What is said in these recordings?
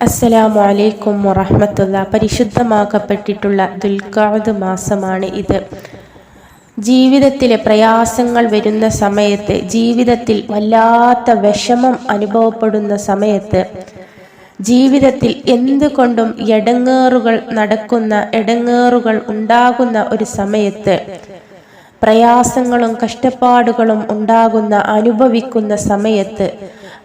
അസ്സലാമു അലൈക്കും വറഹമത്തുള്ള പരിശുദ്ധമാക്കപ്പെട്ടിട്ടുള്ള ദുൽഖാദ് മാസമാണ് ഇത്. ജീവിതത്തിലെ പ്രയാസങ്ങൾ വരുന്ന സമയത്ത് ജീവിതത്തിൽ വല്ലാത്ത വിഷമം അനുഭവപ്പെടുന്ന സമയത്ത് ജീവിതത്തിൽ എന്തുകൊണ്ടും എടങ്ങേറുകൾ നടക്കുന്ന എടങ്ങേറുകൾ ഉണ്ടാകുന്ന ഒരു സമയത്ത് പ്രയാസങ്ങളും കഷ്ടപ്പാടുകളും ഉണ്ടാകുന്ന അനുഭവിക്കുന്ന സമയത്ത്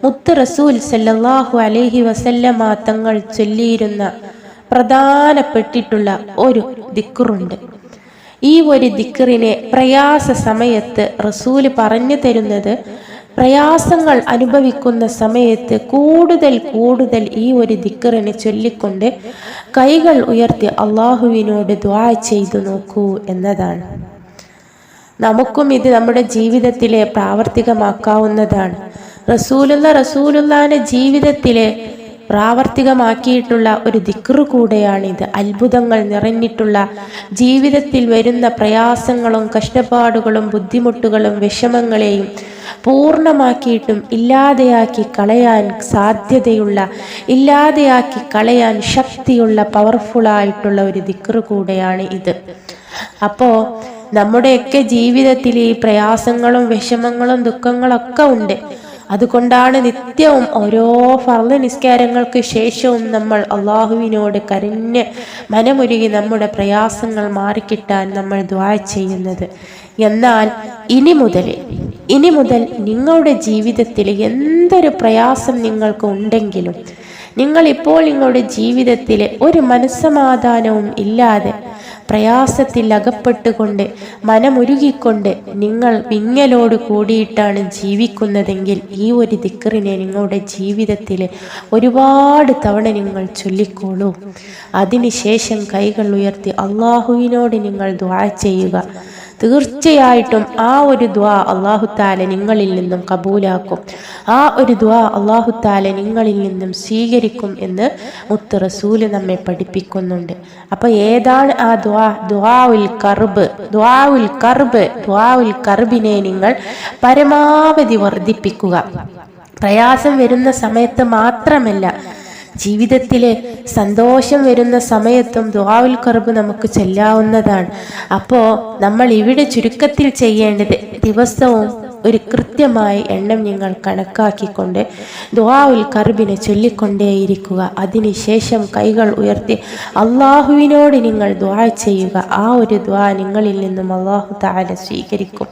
മുത്ത് റസൂൽ സല്ലാഹു അലഹി വസല്ലമ തങ്ങൾ ചൊല്ലിയിരുന്ന പ്രധാനപ്പെട്ടിട്ടുള്ള ഒരു ദിക്കറുണ്ട് ഈ ഒരു ദിക്കറിനെ പ്രയാസ സമയത്ത് റസൂൽ പറഞ്ഞു തരുന്നത് പ്രയാസങ്ങൾ അനുഭവിക്കുന്ന സമയത്ത് കൂടുതൽ കൂടുതൽ ഈ ഒരു ദിക്കറിനെ ചൊല്ലിക്കൊണ്ട് കൈകൾ ഉയർത്തി അള്ളാഹുവിനോട് ദ്വാ ചെയ്തു നോക്കൂ എന്നതാണ്. നമുക്കും ഇത് നമ്മുടെ ജീവിതത്തിലെ പ്രാവർത്തികമാക്കാവുന്നതാണ്. റസൂലുള്ള റസൂലുള്ളാന്റെ ജീവിതത്തിലെ പ്രാവർത്തികമാക്കിയിട്ടുള്ള ഒരു ദിക്റ് കൂടെയാണിത്. അത്ഭുതങ്ങൾ നിറഞ്ഞിട്ടുള്ള ജീവിതത്തിൽ വരുന്ന പ്രയാസങ്ങളും കഷ്ടപ്പാടുകളും ബുദ്ധിമുട്ടുകളും വിഷമങ്ങളെയും പൂർണമാക്കിയിട്ടും ഇല്ലാതെയാക്കി കളയാൻ സാധ്യതയുള്ള ഇല്ലാതെയാക്കി കളയാൻ ശക്തിയുള്ള പവർഫുള്ളായിട്ടുള്ള ഒരു ദിക്റ് കൂടെയാണ് ഇത്. അപ്പോൾ നമ്മുടെയൊക്കെ ജീവിതത്തിൽ ഈ പ്രയാസങ്ങളും വിഷമങ്ങളും ദുഃഖങ്ങളൊക്കെ ഉണ്ട്. അതുകൊണ്ടാണ് നിത്യവും ഓരോ ഫർദ് നിസ്കാരങ്ങൾക്ക് ശേഷവും നമ്മൾ അള്ളാഹുവിനോട് കരഞ്ഞ് മനമൊരുകി നമ്മുടെ പ്രയാസങ്ങൾ മാറിക്കിട്ടാൻ നമ്മൾ ദ്വാ ചെയ്യുന്നത്. എന്നാൽ ഇനി മുതൽ ഇനി മുതൽ നിങ്ങളുടെ ജീവിതത്തിൽ എന്തൊരു പ്രയാസം നിങ്ങൾക്ക് ഉണ്ടെങ്കിലും നിങ്ങൾ ഇപ്പോൾ നിങ്ങളുടെ ജീവിതത്തിലെ ഒരു മനസ്സമാധാനവും ഇല്ലാതെ പ്രയാസത്തിൽ അകപ്പെട്ടുകൊണ്ട് മനമുരുകിക്കൊണ്ട് നിങ്ങൾ വിങ്ങലോട് കൂടിയിട്ടാണ് ജീവിക്കുന്നതെങ്കിൽ ഈ ഒരു ദിക്കറിനെ നിങ്ങളുടെ ജീവിതത്തിൽ ഒരുപാട് തവണ നിങ്ങൾ ചൊല്ലിക്കോളൂ. അതിനുശേഷം കൈകൾ ഉയർത്തി അള്ളാഹുവിനോട് നിങ്ങൾ ദ്വാ ചെയ്യുക. തീർച്ചയായിട്ടും ആ ഒരു ദ്വാ അള്ളാഹുത്താല നിങ്ങളിൽ നിന്നും കബൂലാക്കും. ആ ഒരു ദ്വാ അള്ളാഹുത്താല നിങ്ങളിൽ നിന്നും സ്വീകരിക്കും എന്ന് മുത്ത് റസൂൽ നമ്മെ പഠിപ്പിക്കുന്നുണ്ട്. അപ്പൊ ഏതാണ് ആ ദ്വാ ദ്വാഉൽ കർബ്. ദ്വാഉൽ കർബ് കർബിനെ നിങ്ങൾ പരമാവധി വർദ്ധിപ്പിക്കുക. പ്രയാസം വരുന്ന സമയത്ത് മാത്രമല്ല ജീവിതത്തിലെ സന്തോഷം വരുന്ന സമയത്തും ദ്വാവുൽ കർബ് നമുക്ക് ചെല്ലാവുന്നതാണ്. അപ്പോൾ നമ്മൾ ഇവിടെ ചുരുക്കത്തിൽ ചെയ്യേണ്ടത് ദിവസവും ഒരു കൃത്യമായ എണ്ണം നിങ്ങൾ കണക്കാക്കിക്കൊണ്ട് ദുവാവിൽ കർബിനെ ചൊല്ലിക്കൊണ്ടേയിരിക്കുക. അതിനുശേഷം കൈകൾ ഉയർത്തി അള്ളാഹുവിനോട് നിങ്ങൾ ദുആ ചെയ്യുക. ആ ഒരു ദുആ നിങ്ങളിൽ നിന്നും അള്ളാഹു താല സ്വീകരിക്കും.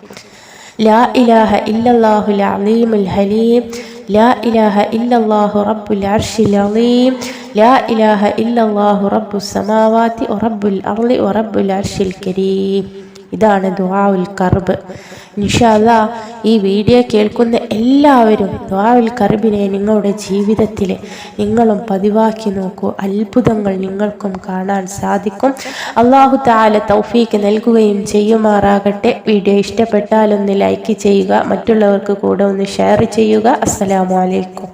ലാ ഇലാഹ ഇല്ലല്ലാഹുൽ അലീമുൽ ഹലീം. ലാ ഇലാഹ ഇല്ലല്ലാഹു റബ്ബുൽ അർഷിൽ അലീം ലാ ഇലാഹ ഇല്ലല്ലാഹു റബ്ബു സമാവാത്തി ഉറബുൽ അർളി ഉറബുൽ അർഷിൽ കരീം. ഇതാണ് ദുആ ഉൽ കർബ്. ഇൻഷാല്ല ഈ വീഡിയോ കേൾക്കുന്ന എല്ലാവരും ദുആ ഉൽ കർബിനെ നിങ്ങളുടെ ജീവിതത്തിൽ നിങ്ങളും പതിവാക്കി നോക്കൂ. അത്ഭുതങ്ങൾ നിങ്ങൾക്കും കാണാൻ സാധിക്കും. അള്ളാഹു താല തൗഫീക്ക് നൽകുകയും ചെയ്യുമാറാകട്ടെ. വീഡിയോ ഇഷ്ടപ്പെട്ടാലൊന്ന് ലൈക്ക് ചെയ്യുക മറ്റുള്ളവർക്ക് കൂടെ ഒന്ന് ഷെയർ ചെയ്യുക. അസ്സലാമലൈക്കും